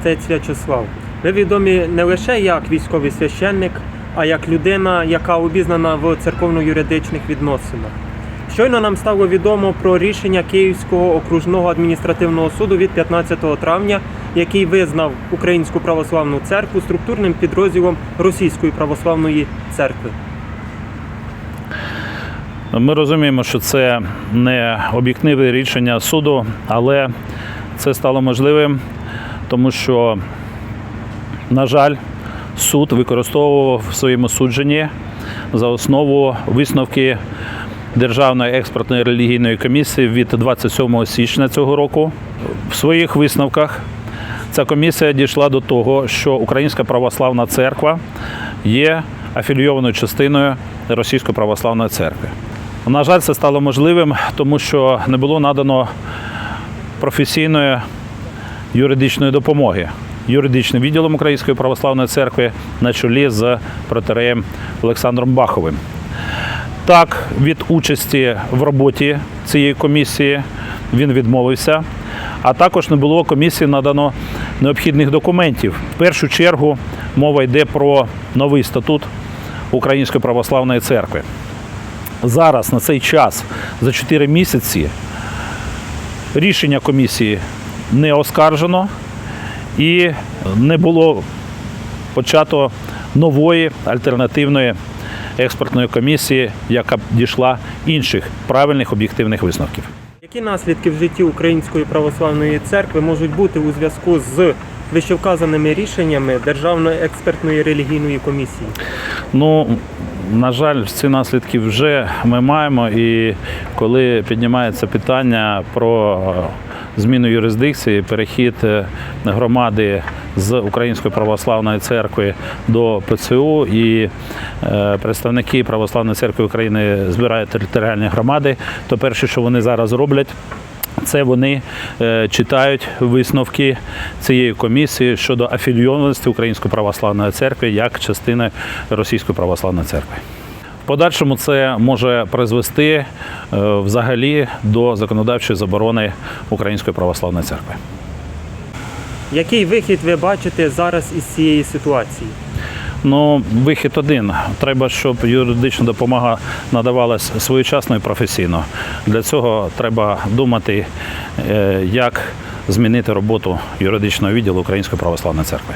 Отець В'ячеслав, ви відомі не лише як військовий священник, а як людина, яка обізнана в церковно-юридичних відносинах. Щойно нам стало відомо про рішення Київського окружного адміністративного суду від 15 травня, який визнав Українську православну церкву структурним підрозділом Російської православної церкви. Ми розуміємо, що це не об'єктивне рішення суду, але це стало можливим, тому що, на жаль, суд використовував в своєму судженні за основу висновки Державної експертної релігійної комісії від 27 січня цього року. В своїх висновках ця комісія дійшла до того, що Українська православна церква є афілійованою частиною Російської православної церкви. На жаль, це стало можливим, тому що не було надано професійної юридичної допомоги юридичним відділом Української православної церкви на чолі з протереєм Олександром Баховим. Так, від участі в роботі цієї комісії він відмовився, а також не було комісії надано необхідних документів. В першу чергу мова йде про новий статут Української православної церкви. Зараз на цей час за 4 місяці рішення комісії не оскаржено і не було почато нової альтернативної експертної комісії, яка б дійшла інших правильних об'єктивних висновків. Які наслідки в житті Української православної церкви можуть бути у зв'язку з вищевказаними рішеннями Державної експертної релігійної комісії? Ну, на жаль, ці наслідки вже ми маємо. І коли піднімається питання про е, зміну юрисдикції, перехід е, громади з Української православної церкви до ПЦУ, і е, представники Православної церкви України збирають територіальні громади, то перше, що вони зараз роблять, це вони е, читають висновки цієї комісії щодо афілійованості Української православної церкви як частини Російської православної церкви. В подальшому це може призвести е, взагалі до законодавчої заборони Української православної церкви. Який вихід ви бачите зараз із цієї ситуації? Ну, вихід один. Треба, щоб юридична допомога надавалась своєчасно і професійно. Для цього треба думати, е, як змінити роботу юридичного відділу Української православної церкви.